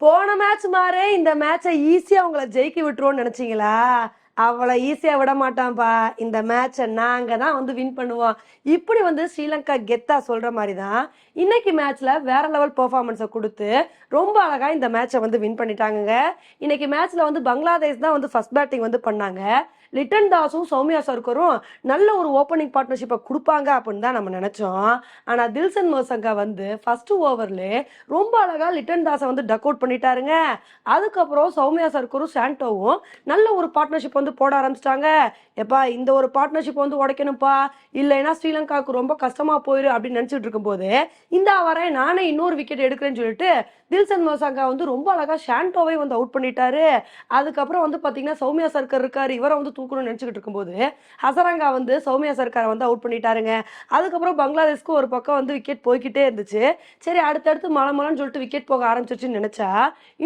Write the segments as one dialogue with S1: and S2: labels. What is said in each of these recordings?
S1: போன மேட்ச் மாறே இந்த மேட்சை ஈஸியா உங்களை ஜெயிக்க விட்டுருவோம்னு நினைச்சீங்களா? அவ்வளோ ஈஸியா விட மாட்டான்ப்பா இந்த மேட்சை நாங்க தான் வந்து வின் பண்ணுவோம். இப்படி வந்து ஸ்ரீலங்கா கெத்தா சொல்ற மாதிரி தான் இன்னைக்கு மேட்ச்ல வேற லெவல் பெர்ஃபார்மன்ஸை கொடுத்து ரொம்ப அழகா இந்த மேட்சை வந்து வின் பண்ணிட்டாங்க இன்னைக்கு மேட்ச்ல வந்து பங்களாதேஷ் தான் வந்து ஃபர்ஸ்ட் பேட்டிங் வந்து பண்ணாங்க. லிட்டன் தாஸும் சௌமியா சர்க்கரும் நல்ல ஒரு ஓப்பனிங் பார்ட்னர்ஷிப்பை கொடுப்பாங்க அப்படின்னு தான் நம்ம நினச்சோம். ஆனால் தில்சன் மோசங்கா வந்து ஃபர்ஸ்ட் ஓவரில் ரொம்ப அழகா லிட்டன் தாஸை வந்து டக் அவுட் பண்ணிட்டாருங்க. அதுக்கப்புறம் சௌமியா சர்க்கரும் சாண்டோவும் நல்ல ஒரு பார்ட்னர்ஷிப் வந்து போட ஆரம்பிச்சிட்டாங்க. எப்பா இந்த ஒரு பார்ட்னர்ஷிப் வந்து உடைக்கணும்ப்பா. இல்லைன்னா ஸ்ரீலங்காவுக்கு ரொம்ப கஷ்டமா போயிரு அப்படின்னு நினைச்சிட்டு இருக்கும்போது இந்த வரேன் நானே இன்னொரு விக்கெட் எடுக்கிறேன்னு சொல்லிட்டு தில்சன் மோசாங்கா வந்து ரொம்ப அழகா ஷாண்டோவை வந்து அவுட் பண்ணிட்டாரு. அதுக்கப்புறம் வந்து பாத்தீங்கன்னா சௌமியா சர்க்கர் இருக்காரு. இவரை வந்து தூக்கணும்னு நினச்சிக்கிட்டு இருக்கும்போது ஹசரங்கா வந்து சௌமியா சர்க்காரை வந்து அவுட் பண்ணிட்டாருங்க. அதுக்கப்புறம் பங்களாதேஷ்க்கு ஒரு பக்கம் வந்து விக்கெட் போய்கிட்டே இருந்துச்சு. சரி அடுத்தடுத்து மழை மழைன்னு சொல்லிட்டு விக்கெட் போக ஆரம்பிச்சிருச்சுன்னு நினைச்சா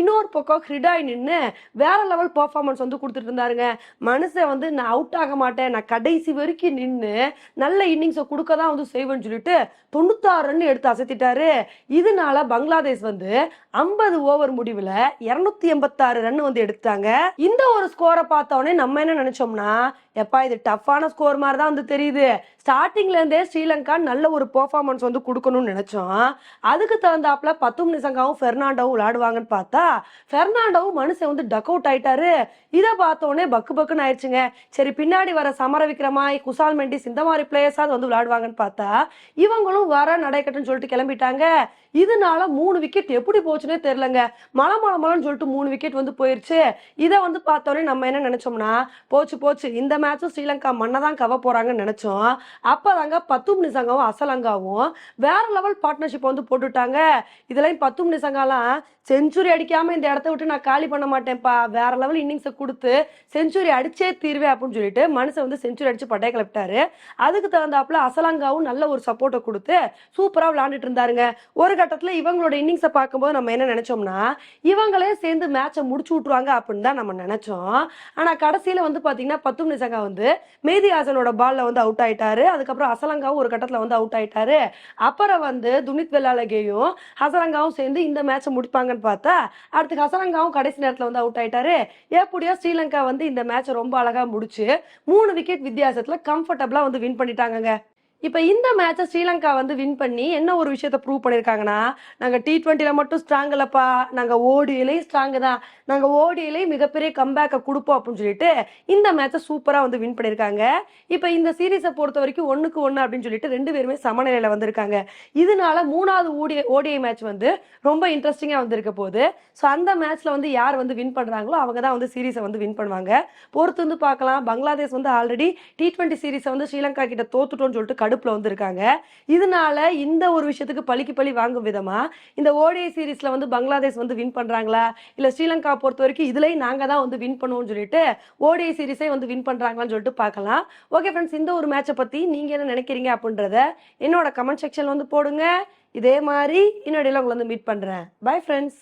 S1: இன்னொரு பக்கம் ஹிரிடாய் நின்று வேற லெவல் பர்ஃபார்மன்ஸ் வந்து கொடுத்துட்டு இருந்தாருங்க. மனுஷன் வந்து நான் அவுட் ஆக மாட்டேன் நான் கடைசி வரைக்கும் நின்று நல்ல இன்னிங்ஸை கொடுக்க தான் வந்து செய்வேன்னு சொல்லிட்டு தொண்ணூத்தாறு ரன் எடுத்து அசத்திட்டாரு. இதனால பங்களாதேஷ் வந்து ஐம்பது ஓவர் முடிவுல இருநூத்தி எண்பத்தாறு ரன் வந்து எடுத்தாங்க இந்த ஒரு ஸ்கோரை பார்த்தோன்னே நம்ம என்ன நினைச்சோம்னா எப்பா இது டஃப்பான ஸ்கோர் மாதிரி தான் வந்து தெரியுது. ஸ்டார்டிங்ல இருந்தே ஸ்ரீலங்கா நல்ல ஒரு பெர்ஃபார்மன்ஸ் வந்து கொடுக்கணும்னு நினைச்சோம். அதுக்கு தகுந்தாப்புல பத்தும் நிசங்காவும் பெர்னாண்டோவும் விளையாடுவாங்கன்னு பார்த்தா பெர்னாண்டோவும் மனுஷன் வந்து டக் அவுட் ஆயிட்டாரு. இதை பார்த்தோன்னே பக்கு பக்குன்னு ஆயிடுச்சுங்க. சரி பின்னாடி வர சமர விக்ரமாய் குசால் மெண்டிஸ் இந்த மாதிரி பிளேயர்ஸாவது வந்து விளையாடுவாங்கன்னு பார்த்தா இவங்களும் வர நடைக்கட்டுன்னு சொல்லிட்டு கிளம்பிட்டாங்க. இதனால மூணு விக்கெட் எப்படி போச்சுன்னே தெரிலங்க மலை மலை மலைன்னு சொல்லிட்டு மூணு விக்கெட் வந்து போயிருச்சு. இதை வந்து பார்த்தோன்னே நம்ம என்ன நினைச்சோம்னா போச்சு போச்சு இந்த மேட்சும் ஸ்ரீலங்கா மண்ணை தான் கவ போறாங்கன்னு நினைச்சோம். அப்பதாங்க பத்தும் நிசங்காவும் அசலங்காவும் வேற லெவல் பார்ட்னர்ஷிப் வந்து போட்டுட்டாங்க. இதுலயும் பத்தும் நிசங்காலாம் செஞ்சுரி அடிக்காம இந்த இடத்த விட்டு நான் காலி பண்ண மாட்டேன்ப்பா. வேற லெவல் இன்னிங்ஸை கொடுத்து செஞ்சுரி அடிச்சே தீர்வேன் அப்படின்னு சொல்லிட்டு மனுஷன் வந்து செஞ்சுரி அடிச்சு பட்டைய கிளப்பிட்டாரு. அதுக்கு தகுந்தாப்புல அசலங்காவும் நல்ல ஒரு சப்போர்ட்டை கொடுத்து சூப்பரா விளையாண்டுட்டு இருந்தாருங்க. ஒரு கட்டத்துல இவங்களோட இன்னிங்ஸை பார்க்கும்போது நம்ம என்ன நினைச்சோம்னா இவங்களே சேர்ந்து மேட்சை முடிச்சு விட்டுருவாங்க அப்படின்னு தான் நம்ம நினைச்சோம். ஆனா கடைசியில வந்து பாத்தீங்கன்னா பத்தும் நிசங்கா வந்து மேதி ஹாசனோட பால்ல வந்து அவுட் ஆயிட்டாரு. அதுக்கப்புறம் அசலங்காவும் ஒரு கட்டத்துல வந்து அவுட் ஆயிட்டாரு. அப்புறம் வந்து துனித் வெள்ளாலகேயும் ஹசரங்காவும் சேர்ந்து இந்த மேட்சை முடிப்பாங்கன்னு பார்த்தா அடுத்து ஹசரங்காவும் கடைசி நேரத்துல வந்து அவுட் ஆயிட்டாரு. எப்படியோ ஸ்ரீலங்கா வந்து இந்த மேட்சை ரொம்ப அழகா முடிச்சு மூணு விக்கெட் வித்தியாசத்துல கம்ஃபர்டபுளா வந்து வின் பண்ணிட்டாங்கங்க. இப்போ இந்த மேட்சை ஸ்ரீலங்கா வந்து வின் பண்ணி என்ன ஒரு விஷயத்த ப்ரூவ் பண்ணியிருக்காங்கன்னா நாங்கள் டி ட்வெண்ட்டியில் மட்டும் ஸ்ட்ராங் இல்லைப்பா. நாங்கள் ஓடியிலையும் ஸ்ட்ராங்கு தான். நாங்கள் ஓடியிலையும் மிகப்பெரிய கம்பேக்கை கொடுப்போம் அப்படின்னு சொல்லிட்டு இந்த மேட்சை சூப்பராக வந்து வின் பண்ணியிருக்காங்க இப்போ இந்த சீரீஸை பொறுத்த வரைக்கும் ஒன்றுக்கு ஒன்று அப்படின்னு சொல்லிட்டு ரெண்டு பேருமே சமநிலையில் வந்திருக்காங்க. இதனால மூணாவது ஓடி ஓடிஐ மேட்ச் வந்து ரொம்ப இன்ட்ரெஸ்டிங்காக வந்திருக்க போகுது. ஸோ அந்த மேட்ச்சில் வந்து யார் வந்து வின் பண்ணுறாங்களோ அவங்க தான் வந்து சீரீஸை வந்து வின் பண்ணுவாங்க. பொறுத்து வந்து பார்க்கலாம். பங்களாதேஷ் வந்து ஆல்ரெடி டி ட்வெண்ட்டி சீரீஸை வந்து ஸ்ரீலங்கா கிட்ட தோத்துட்டோம்னு சொல்லிட்டு கடுப்பில் வந்திருக்காங்க. இதனால இந்த ஒரு விஷயத்துக்கு பழிக்கு பழி வாங்கும் விதமா இந்த ஓடிஐ சீரீஸ்ல வந்து பங்களாதேஷ் வந்து வின் பண்றாங்களா? இல்ல ஸ்ரீலங்கா பொறுத்த வரைக்கும் இதுலயும் நாங்க தான் வந்து வின் பண்ணுவோம்னு சொல்லிட்டு ஓடிஐ சீரீஸே வந்து வின் பண்றாங்களான்னு சொல்லிட்டு பார்க்கலாம். ஓகே ஃப்ரெண்ட்ஸ் இந்த ஒரு மேட்சை பத்தி நீங்க என்ன நினைக்கிறீங்க அப்படின்றத என்னோட கமெண்ட் செக்ஷன்ல வந்து போடுங்க. இதே மாதிரி இன்னொடையில உங்களை வந்து மீட் பண்றேன். Bye friends